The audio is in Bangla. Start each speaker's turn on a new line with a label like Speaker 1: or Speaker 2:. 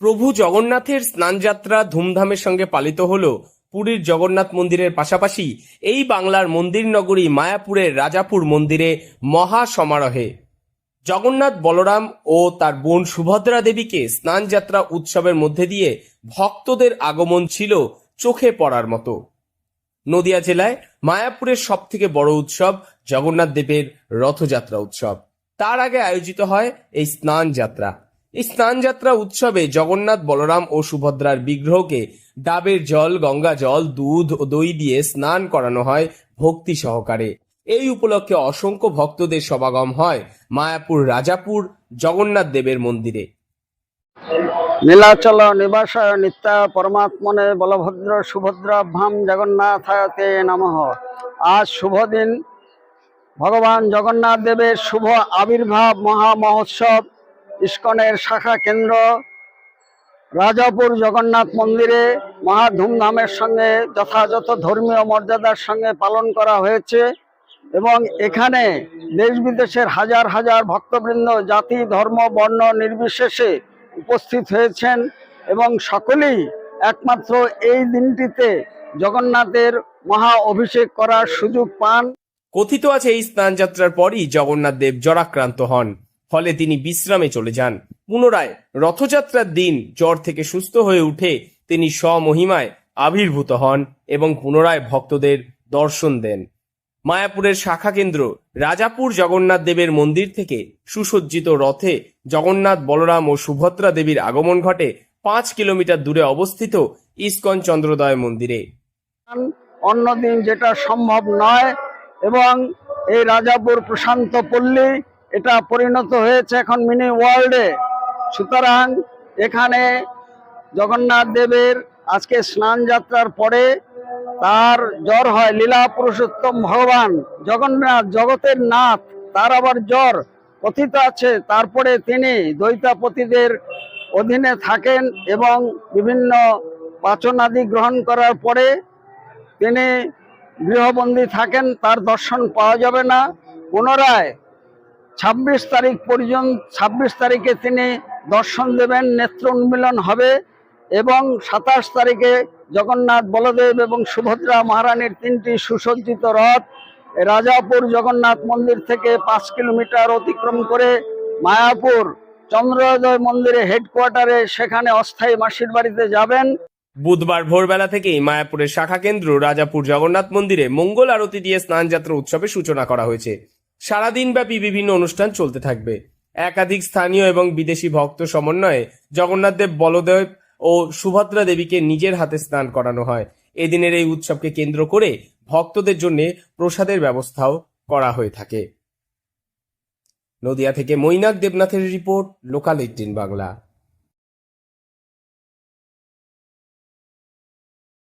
Speaker 1: প্রভু জগন্নাথের স্নানযাত্রা ধুমধামের সঙ্গে পালিত হল পুরীর জগন্নাথ মন্দিরের পাশাপাশি এই বাংলার মন্দির নগরী মায়াপুরের রাজাপুর মন্দিরে মহা সমারোহে জগন্নাথ বলরাম ও তার বোন সুভদ্রা দেবীকে স্নানযাত্রা উৎসবের মধ্যে দিয়ে ভক্তদের আগমন ছিল চোখে পড়ার মতো। নদিয়া জেলায় মায়াপুরের সব থেকে বড় উৎসব জগন্নাথ দেবের রথযাত্রা উৎসব। তার আগে আয়োজিত হয় এই স্নান যাত্রা এই স্নান যাত্রা উৎসবে জগন্নাথ, বলরাম ও সুভদ্রার বিগ্রহকে ডাবের জল, গঙ্গা জল, দুধ ও দই দিয়ে স্নান করানো হয় ভক্তি সহকারে। এই উপলক্ষে অসংখ্য ভক্তদের সমাগম হয় মায়াপুর রাজাপুর জগন্নাথ দেবের মন্দিরে।
Speaker 2: নীলাচল নিবাসায় নিত্যা পরমাত্মনে বলভদ্র সুভদ্রাভ্যাম জগন্নাথায়তে নমঃ। আজ শুভ দিন। ভগবান জগন্নাথ দেবের শুভ আবির্ভাব মহা মহোৎসব ইস্কনের শাখা কেন্দ্র, রাজাপুর জগন্নাথ মন্দিরে মহা ধুমধামের সঙ্গে যথাযথ ধর্মীয় মর্যাদার সঙ্গে পালন করা হয়েছে এবং এখানে দেশ বিদেশের হাজার হাজার ভক্তবৃন্দ জাতি, ধর্ম, বর্ণ নির্বিশেষে উপস্থিত হয়েছেন এবং সকলেই একমাত্র এই দিনটিতে জগন্নাথের মহা অভিষেক করার সুযোগ পান।
Speaker 1: কথিত আছে এই স্নানযাত্রার পরই জগন্নাথ দেব জ্বরাক্রান্ত হন। ফলে তিনি বিশ্রামে চলে যান। পুনরায় রথযাত্রার দিন জ্বর থেকে সুস্থ হয়ে উঠে তিনি স্বমহিমায় আবির্ভূত হন এবং পুনরায় ভক্তদের দর্শন দেন। মায়াপুরের শাখা কেন্দ্র রাজাপুর জগন্নাথ দেবের মন্দির থেকে সুসজ্জিত রথে জগন্নাথ বলরাম ও সুভদ্রা দেবীর আগমন ঘটে পাঁচ কিলোমিটার দূরে অবস্থিত ইস্কন চন্দ্রোদয় মন্দিরে।
Speaker 2: অন্যদিন যেটা সম্ভব নয় এবং এই রাজাপুর প্রশান্ত পল্লী এটা পরিণত হয়েছে এখন মিনি ওয়ার্ল্ডে। সুতরাং এখানে জগন্নাথ দেবের আজকে স্নান যাত্রার পরে তার জ্বর হয়, লীলা পুরুষোত্তম ভগবান, জগন্নাথ জগতের নাথ, তার আবার জ্বর কথিত আছে। তারপরে তিনি দ্বৈতাপতিদের অধীনে থাকেন এবং বিভিন্ন পাচনাদি গ্রহণ করার পরে তিনি গৃহবন্দী থাকেন, তার দর্শন পাওয়া যাবে না। পুনরায় ছাব্বিশ তারিখ পর্যন্ত, ছাব্বিশ তারিখে তিনি দর্শন দেবেন, নেত্র উন্মিলন হবে এবং সাতাশ তারিখে জগন্নাথ বলদেব এবং সুভদ্রা মহারানীর তিনটি সুসজ্জিত রথ রাজাপুর জগন্নাথ মন্দির থেকে পাঁচ কিলোমিটার অতিক্রম করে মায়াপুর চন্দ্রোদয় মন্দিরে হেডকোয়ার্টারে সেখানে অস্থায়ী মাসির বাড়িতে যাবেন।
Speaker 1: বুধবার ভোরবেলা থেকেই মায়াপুরের শাখা কেন্দ্র রাজাপুর জগন্নাথ মন্দিরে মঙ্গল আরতি দিয়ে স্নানযাত্রা উৎসবের সূচনা করা হয়েছে। সারাদিন ব্যাপী বিভিন্ন অনুষ্ঠান চলতে থাকবে। একাধিক স্থানীয় এবং বিদেশি ভক্ত সমন্বয়ে জগন্নাথদেব বলদেব ও সুভদ্রা দেবীকে নিজের হাতে স্নান করানো হয়। এদিনের এই উৎসবকে কেন্দ্র করে ভক্তদের জন্য প্রসাদের ব্যবস্থাও করা হয়ে থাকে। নদিয়া থেকে মৈনাক দেবনাথের রিপোর্ট, লোকাল এইটিন বাংলা।